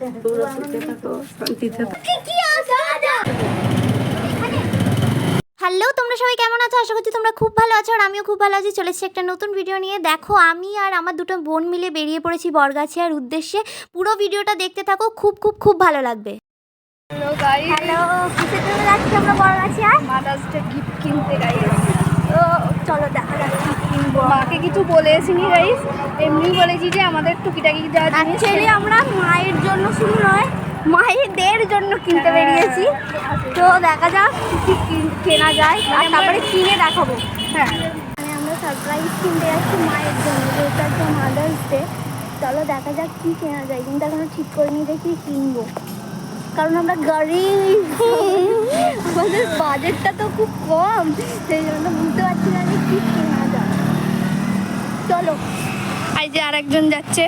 তোমরা সুখে থাকো শান্তিতে হ্যালো তোমরা সবাই কেমন আছো? আশা করছি তোমরা খুব ভালো আছো আর আমিও খুব ভালো আছি। চলেছি একটা নতুন ভিডিও নিয়ে। দেখো আমি আর আমার দুটো বোন মিলে বেরিয়ে পড়েছি বরগাছিয়ার উদ্দেশ্যে। পুরো ভিডিওটা দেখতে থাকো খুব খুব খুব ভালো লাগবে। হ্যালো যাচ্ছি আমরা বরগাছিয়া মাদার্স ডে গিফট কিনতে গাইস তো চলো দেখা কিনবো মাকে কিছু বলে এসিনি গাইস এমনি বলেছি যে আমাদের টুকিটাকি যা অ্যাকচুয়ালি আমরা মায়ের জন্য শুধু নয় মায়েদের জন্য কিনতে হ্যাঁ। বেরিয়েছি। তো দেখা যাক কি কেনা যায় আর তারপরে কিনে দেখাবো। হ্যাঁ। মানে আমরা সারপ্রাইজ কিনতে যাচ্ছি মায়ের জন্য যেহেতু একটা মাদার্স ডে চলো দেখা যাক কি কেনা যায়। কিন্তু এখনও ঠিক করিনি যে কি কিনবো। কারণ আমরা গরিব। আমাদের বাজেটটা তো খুব কম। সেই জন্য বুঝতে পারছি না যে কি এই যে আরেকজন যাচ্ছে।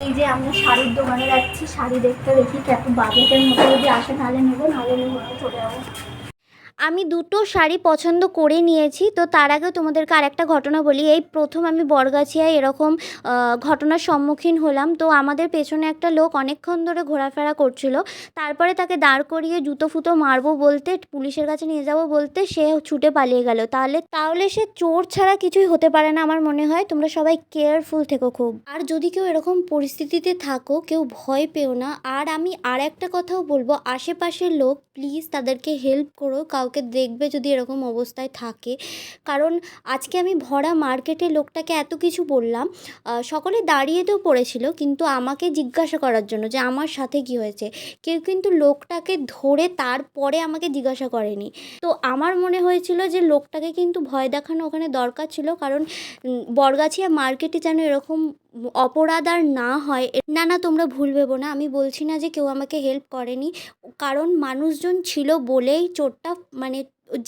এই যে আমরা শাড়ির দোকানে যাচ্ছি, শাড়ি দেখতে দেখি কেমন বাজেটের মধ্যে যদি আসে তাহলে নেব, নাহলে নেব চলে যাব। আমি দুটো শাড়ি পছন্দ করে নিয়েছি, তো তার আগে তোমাদেরকে আরেকটা ঘটনা বলি। এই প্রথম আমি বরগাছিয়ায় এরকম ঘটনার সম্মুখীন হলাম। তো আমাদের পেছনে একটা লোক অনেকক্ষণ ধরে ঘোরাফেরা করছিল। তারপরে তাকে দাঁড় করিয়ে জুতো ফুতো মারবো বলতে, পুলিশের কাছে নিয়ে যাব বলতে সে ছুটে পালিয়ে গেল। তাহলে তাহলে সে চোর ছাড়া কিছুই হতে পারে না আমার মনে হয়। তোমরা সবাই কেয়ারফুল থেকো খুব। আর যদি কেউ এরকম পরিস্থিতিতে থাকো, কেউ ভয় পেও না। আর আমি আর একটা কথাও বলব, আশেপাশের লোক, প্লিজ তাদেরকে হেল্প করো। কাউকে দেখবে যদি এরকম অবস্থায় থাকে। কারণ আজকে আমি ভরা মার্কেটে লোকটাকে এত কিছু বললাম সকলে দাঁড়িয়েতেও পড়েছিল কিন্তু আমাকে জিজ্ঞাসা করার জন্য যে আমার সাথে কি হয়েছে? কেউ কিন্তু লোকটাকে ধরে তারপরে আমাকে জিজ্ঞাসা করেনি। তো আমার মনে হয়েছিল যে লোকটাকে কিন্তু ভয় দেখানো ওখানে দরকার ছিল কারণ বরগাছিয়া মার্কেটে যেন এরকম অপরাধ আর না হয় না না, তোমরা ভুল ভেবো না। আমি বলছি না যে কেউ আমাকে হেল্প করেনি। কারণ মানুষজন ছিল বলেই চোরটা মানে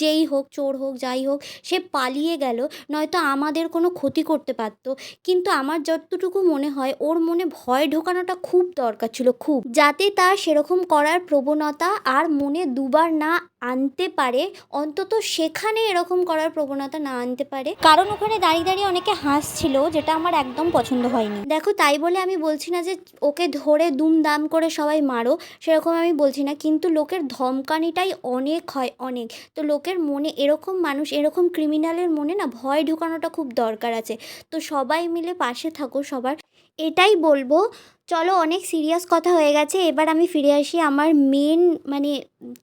যেই হোক, চোর হোক, যাই হোক, সে পালিয়ে গেল। নয়তো আমাদের কোনো ক্ষতি করতে পারতো। কিন্তু আমার যতটুকু মনে হয়, ওর মনে ভয় ঢোকানোটা খুব দরকার ছিল, খুব। যাতে তার সেরকম করার প্রবণতা আর মনে দুবার না আনতে পারে, অন্তত সেখানে এরকম করার প্রবণতা না আনতে পারে। কারণ ওখানে দাঁড়িয়ে দাঁড়িয়ে অনেকে হাসছিল, যেটা আমার একদম পছন্দ হয়নি। দেখো, তাই বলে আমি বলছি না যে ওকে ধরে দুমদাম করে সবাই মারো, সেরকম আমি বলছি না। কিন্তু লোকের ধমকানিটাই অনেক হয়, অনেক। তো লোকের মনে এরকম মানুষ, এরকম ক্রিমিনালের মনে না ভয় ঢোকানোটা খুব দরকার আছে। তো সবাই মিলে পাশে থাকো, সবার এটাই বলব। চলো অনেক সিরিয়াস কথা হয়ে গেছে এবার আমি ফিরে আসি আমার মেন মানে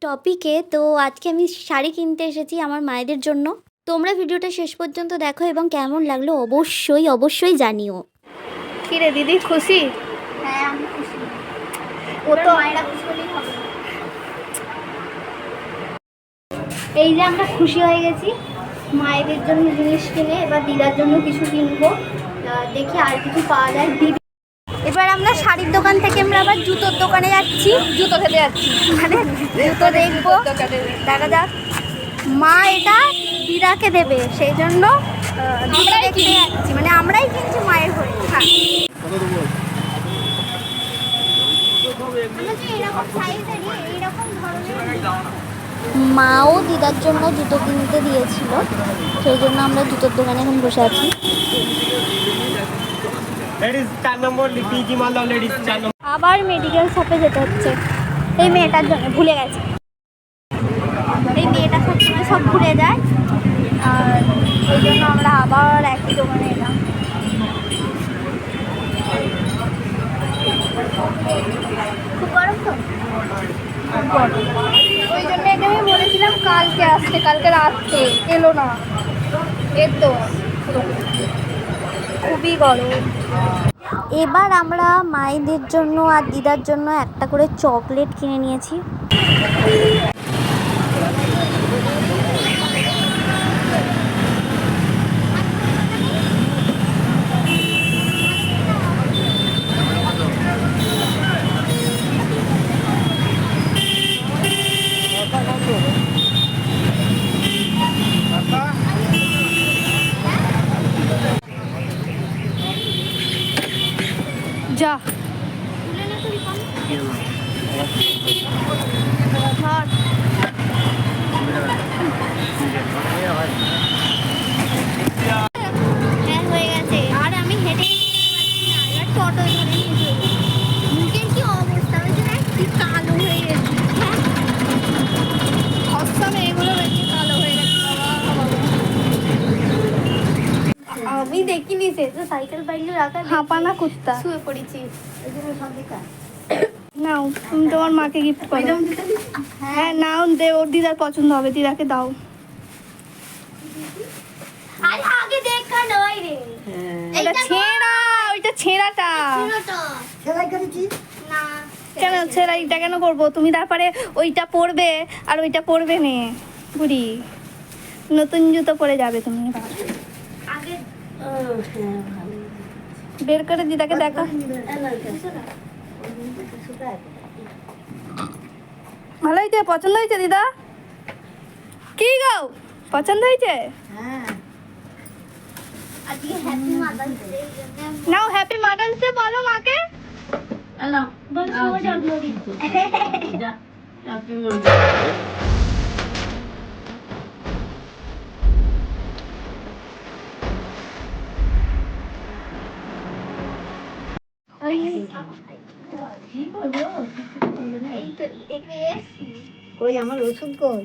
টপিকে তো আজকে আমি শাড়ি কিনতে এসেছি আমার মায়েদের জন্য। তোমরা ভিডিওটা শেষ পর্যন্ত দেখো এবং কেমন লাগল অবশ্যই অবশ্যই জানিও। কি রে দিদি খুশি? হ্যাঁ আমি খুশি। ও তো মায়েরা খুশি হলেই হবে। এই যে আমরা খুশি হয়ে গেছি। মায়েদের জন্য জিনিস কিনে এবার দিদার জন্য কিছু কিনবো। দেখি আর কিছু পাওয়া যায়। দিদি এবার আমরা শাড়ির দোকান থেকে আমরা আবার জুতোর দোকানে যাচ্ছি। জুতো খেতে যাচ্ছি। মানে জুতো দেখব। দেখা যাক। মা এটা দিদাকে দেবে সেই জন্য। যাচ্ছি। মানে আমরাই কিনছি মায়ের হয়ে। হ্যাঁ যে এরকম ধরনের মাও দিদার জন্য জুতো কিনতে দিয়েছিল। সেই জন্য আমরা জুতোর দোকানে এখন বসে আছি। আবার মেডিকেল শপে যেতে হচ্ছে। এই মেয়েটার জন্য ভুলে গেছে। এই মেয়েটা সবসময় সব ভুলে যায়। আর ওই জন্য আমরা আবার একই দোকানে এলাম। খুব গরম তো? ওই জন্য এটা আমি বলেছিলাম কালকে আসতে, কালকে রাত্রে। এলো না। এর তো খুবই গরম। এবার আমরা মায়েদের জন্য আর দিদার জন্য একটা করে চকলেট কিনে নিয়েছি। যা। হ্যাঁ হয়ে গেছে আর আমি হেঁটে হেঁটে যেতে পারছি না। এবার টোটো ধরে নিয়ে চলে মুখের কি অবস্থা আমি তো কি কালো হয়ে গেছি হ্যাঁ অসমে এগুলো বেশি কালো হয়ে গেছে বাবা আমি দেখিনি সে তো সাইকেল বাইলে রাখা হাঁপানা কুত্তা? শুয়ে পড়েছি। নাও তুমি তোমার মাকে গিফট করো। হ্যাঁ নাও দে ওর দিদার পছন্দ হবে দিদাকে দাও। আরে আগে দেখা নয় রে। এটা ছেঁড়া ওইটা ছেঁড়াটা। না কেন ছেঁড়া কেন করব? তুমি তারপরে ওইটা পরবে আর ওইটা পরবে নে বুড়ি। নতুন জুতো পরে যাবে তুমি বের করে দিদাকে দেখা ভালো হয়েছে পছন্দ হয়েছে দিদা কি গো পছন্দ হয়েছে আজকে হ্যাপি মাদার্স ডে নাও হ্যাপি মাদার্স ডে বলো মাকে কই আমার ওষুধ কই?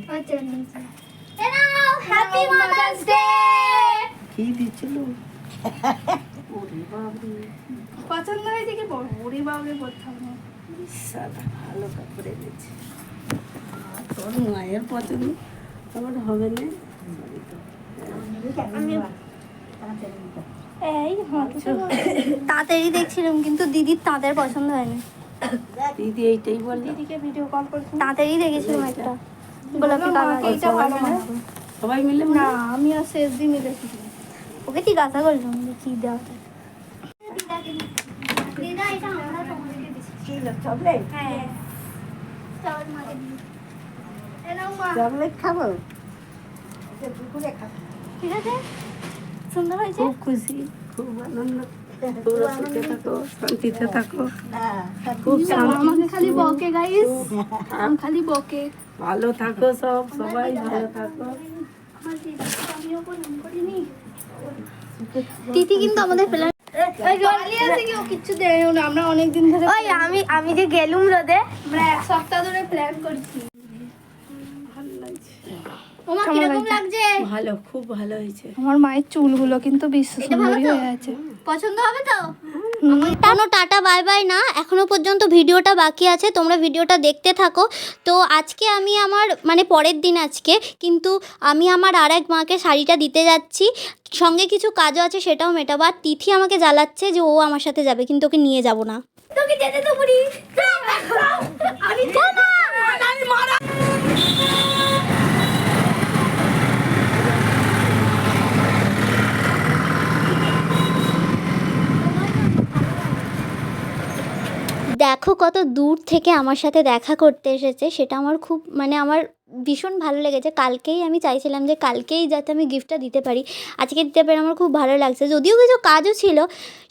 হ্যাপি মাদার্স ডে কি পছন্দ হয়েছে কি বড় বুড়ি বাবুরে সাদা ভালো কাপড়ে দিচ্ছে তোর মায়ের পছন্দ? আমার হবে না। এই তাড়াতাড়ি দেখছিলাম কিন্তু দিদির তাঁতের পছন্দ হয়নি। দিদি এইটাই বল। দিদিকে ভিডিও কল করছি তাড়াতাড়ি দেখেছিলাম একটা। গোলাপি কালার। এইটা ভালো না সবাই মিলে না আমি আর শেষ দিন মিলেছি ওকে জিজ্ঞাসা করলাম যে কি দেওয়া দিদা এটা আমরা তোমাদেরকে দিচ্ছি। চকলেট হ্যাঁ। মাকে চকলেট খাব? ঠিক আছে? সুন্দর হয়েছে খুব খুশি খুব আনন্দ। তোমরা সুখে থাকো শান্তিতে থাকো। খুব আমাকে খালি বকে গাইস আম খালি বকে। ভালো থাকো সব সবাই ভালো থাকো। আমিও প্রণাম করিনি। তিথি কিন্তু আমাদের প্ল্যান ওই জলি আছে কি ও কিচ্ছু দেয়ও না আমরা অনেক দিন ধরে ওই আমি আমি যে গেলুম রোদে। আমরা এক সপ্তাহ ধরে প্ল্যান করছি ভালো লাগছে ওমা কেমন কীরকম হয়েছে? লাগছে ভালো খুব ভালো হয়েছে। আমার মায়ের চুলগুলো কিন্তু বিশ্ব এটা ভালো সুন্দরী তো? হয়ে আছে। পছন্দ হবে তো? টানো টাটা বাই বাই না। এখনও পর্যন্ত ভিডিওটা বাকি আছে তোমরা ভিডিওটা দেখতে থাকো। তো আজকে আমি আমার মানে পরের দিন আজকে কিন্তু আমি আমার আর এক মাকে শাড়িটা দিতে যাচ্ছি। সঙ্গে কিছু কাজও আছে সেটাও মেটাবো আর তিথি আমাকে জ্বালাচ্ছে যে ও আমার সাথে যাবে কিন্তু ওকে নিয়ে যাব না। তোকে যেতে তো আমি আমি মারা দেখো কত দূর থেকে আমার সাথে দেখা করতে এসেছে, সেটা আমার খুব মানে আমার ভীষণ ভালো লেগেছে। কালকেই আমি চাইছিলাম যে কালকেই যাতে আমি গিফটটা দিতে পারি। আজকে দিতে পারি আমার খুব ভালো লাগছে। যদিও কিছু কাজও ছিল,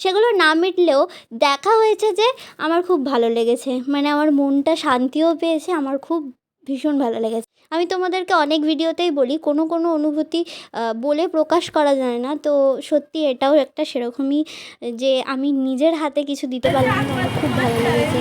সেগুলো না মিটলেও দেখা হয়েছে যে আমার খুব ভালো লেগেছে। মানে আমার মনটা শান্তিও পেয়েছে, আমার খুব ভীষণ ভালো লেগেছে। আমি তোমাদেরকে অনেক ভিডিওতেই বলি, কোনো কোনো অনুভূতি বলে প্রকাশ করা যায় না। তো সত্যি এটাও একটা সেরকমই যে আমি নিজের হাতে কিছু দিতে পারলাম আমার খুব ভালো লেগেছে।